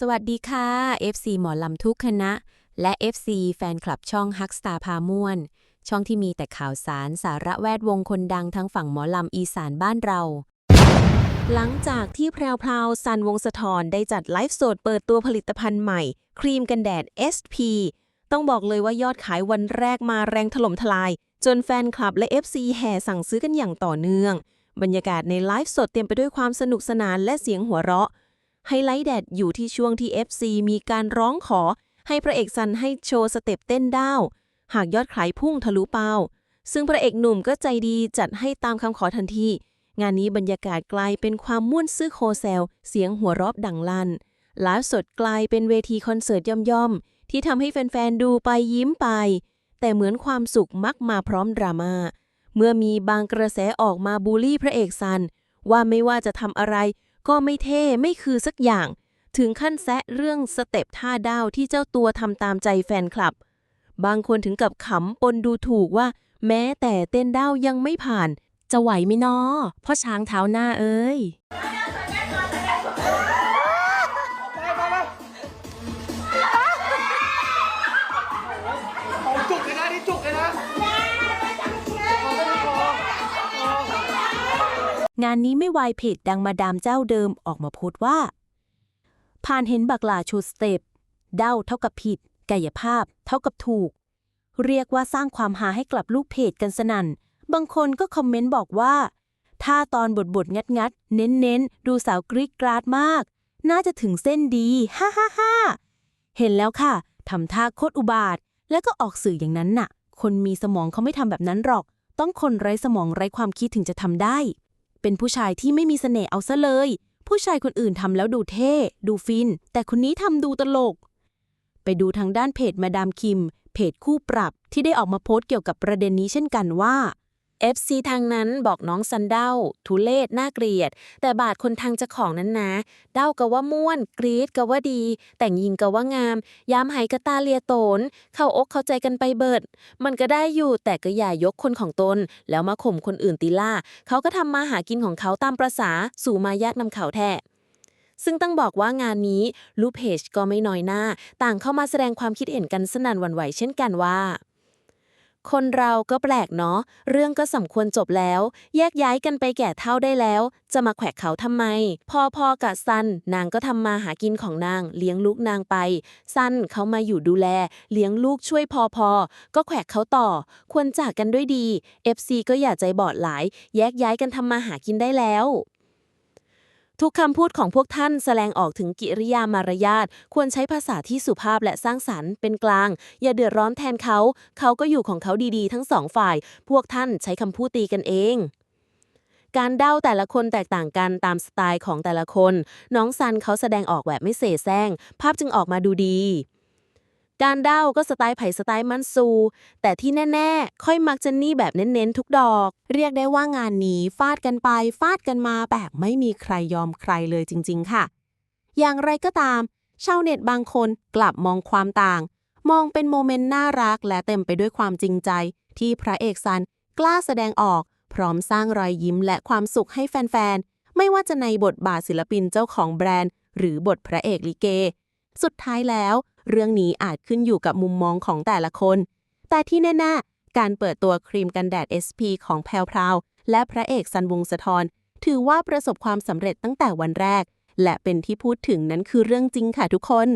สวัสดีค่ะ FC หมอลำทุกคณะ และ FC แฟนคลับช่องฮักสตาพาม่วน ช่องที่มีแต่ข่าวสารสาระแวดวงคนดังทั้งฝั่งหมอลำอีสานบ้านเรา หลังจากที่แพรวพราวซันวงสะทอนได้จัดไลฟ์สดเปิดตัวผลิตภัณฑ์ใหม่ ครีมกันแดด SP ต้องบอกเลยว่ายอดขายวันแรกมาแรงถล่มทลาย จนแฟนคลับและ FC แห่สั่งซื้อกันอย่างต่อเนื่อง บรรยากาศในไลฟ์สดเต็มไปด้วยความสนุกสนานและเสียงหัวเราะ ไฮไลท์แดดอยู่ที่ช่วงที่ FC มีการร้องขอ ให้พระเอกซันให้โชว์สเต็ปเต้นด้าว หากยอดขายพุ่งทะลุเป้า ซึ่งพระเอกหนุ่มก็ใจดีจัดให้ตามคำขอทันที งานนี้บรรยากาศกลายเป็นความม่วนซื่อโคแซล เสียงหัวราะดังลันไลฟ์สดกลายเป็นเวทีคอนเสิร์ตย่อมๆ ที่ทำให้แฟนๆ ดูไปยิ้มไป แต่เหมือนความสุขมักมาพร้อมดราม่าเมื่อมีบางกระแสออกมาบูลลี่พระเอกซัน ว่าไม่ว่าจะทำอะไร ก็ไม่เท่ไม่คือสักอย่าง ถึงขั้นแซะเรื่องสเต็ปท่าดาวที่เจ้าตัวทำตามใจแฟนคลับ บางคนถึงกับขำปนดูถูกว่า แม้แต่เต้นดาวยังไม่ผ่าน จะไหวไหมนอพ่อช้างเท้าหน้าเอ้ย งานนี้ไม่วายเพจดังมาดามเจ้าเดิมออกมาโพสต์ว่า ผ่านเห็นบักหลาชูสเต็ปเด้าเท่ากับผิด กายภาพ เท่ากับถูก เรียกว่าสร้างความหาให้กลับลูกเพจกันสนั่น บางคนก็คอมเมนต์บอกว่า ถ้าตอนบทบทงัดงัดเน้นเน้นดูสาวกรีดกราดมาก น่าจะถึงเส้นดีฮ่าฮ่าฮ่าเห็นแล้วค่ะทำท่าโคตรอุบาท แล้วก็ออกสื่ออย่างนั้นน่ะ คนมีสมองเขาไม่ทำแบบนั้นหรอก ต้องคนไร้สมองไร้ความคิดถึงจะทำได้ เป็นผู้ชายที่ไม่มีเสน่ห์เอาซะเลย ผู้ชายคนอื่นทำแล้วดูเท่ ดูฟิน แต่คนนี้ทำดูตลก ไปดูทางด้านเพจมาดามคิม เพจคู่ปรับที่ได้ออกมาโพสต์เกี่ยวกับประเด็นนี้เช่นกันว่า FC ทางนั้นบอกน้องซันเด้าทุเลศน่าเกลียด แต่บาดคนทางเจ้าของนั้นนะ เด้าก็ว่าม่วน กรีดก็ว่าดี แต่งยิงก็ว่างาม ยามไหกะตาเลียโตน เข้าอกเข้าใจกันไปเบิด มันก็ได้อยู่แต่ก็อย่ายกคนของตน แล้วมาข่มคนอื่นตีล่า เขาก็ทำมาหากินของเขาตามประษาสู่มายากนำเขาแท้ซึ่งต้องบอกว่างานนี้ลูกเพจก็ไม่น้อยหน้า ต่างเข้ามาแสดงความคิดเห็นกันสนั่นวันไหวเช่นกันว่า คนเราก็แปลกเนาะ เรื่องก็สมควรจบแล้ว แยกย้ายกันไปแก่เท่าได้แล้ว จะมาแขวะเขาทำไม พอพอกับซัน นางก็ทำมาหากินของนาง เลี้ยงลูกนางไป ซันเขามาอยู่ดูแล เลี้ยงลูกช่วยพอพอก็แขวะเขาต่อ ควรจากกันด้วยดี FC ก็อย่าใจบอดหลาย แยกย้ายกันทำมาหากินได้แล้ว ทุกคำพูดของพวกท่านแสดงออกถึงกิริยามารยาทควรใช้ภาษาที่สุภาพและสร้างสรรค์เป็นกลาง อย่าเดือดร้อนแทนเขา เขาก็อยู่ของเขาดีๆ ทั้งสองฝ่าย พวกท่านใช้คำพูดตีกันเองการเดาแต่ละคนแตกต่างกันตามสไตล์ของแต่ละคน น้องซันเขาแสดงออกแบบไม่เสแสร้ง ภาพจึงออกมาดูดี การเด้าก็สไตล์ไผ่สไตล์มันซู แต่ที่แน่ ๆ ค่อยมักจะนี่แบบเน้นๆ ทุกดอก เรียกได้ว่างานนี้ฟาดกันไป ฟาดกันมาแบบไม่มีใครยอมใครเลยจริง ๆ ค่ะ อย่างไรก็ตาม ชาวเน็ตบางคนกลับมองความต่าง มองเป็นโมเมนต์น่ารักและเต็มไปด้วยความจริงใจ ที่พระเอกซันกล้าแสดงออก พร้อมสร้างรอยยิ้มและความสุขให้แฟนๆ ไม่ว่าจะในบทบาทศิลปินเจ้าของแบรนด์ หรือบทพระเอกลิเก สุดท้ายแล้ว เรื่องนี้อาจขึ้นอยู่กับมุมมองของแต่ละคน แต่ที่แน่ๆ การเปิดตัวครีมกันแดด SP ของแพรวพราวและพระเอกซันวงศ์สะทอนถือว่าประสบความสำเร็จตั้งแต่วันแรก และเป็นที่พูดถึงนั้นคือเรื่องจริงค่ะทุกคน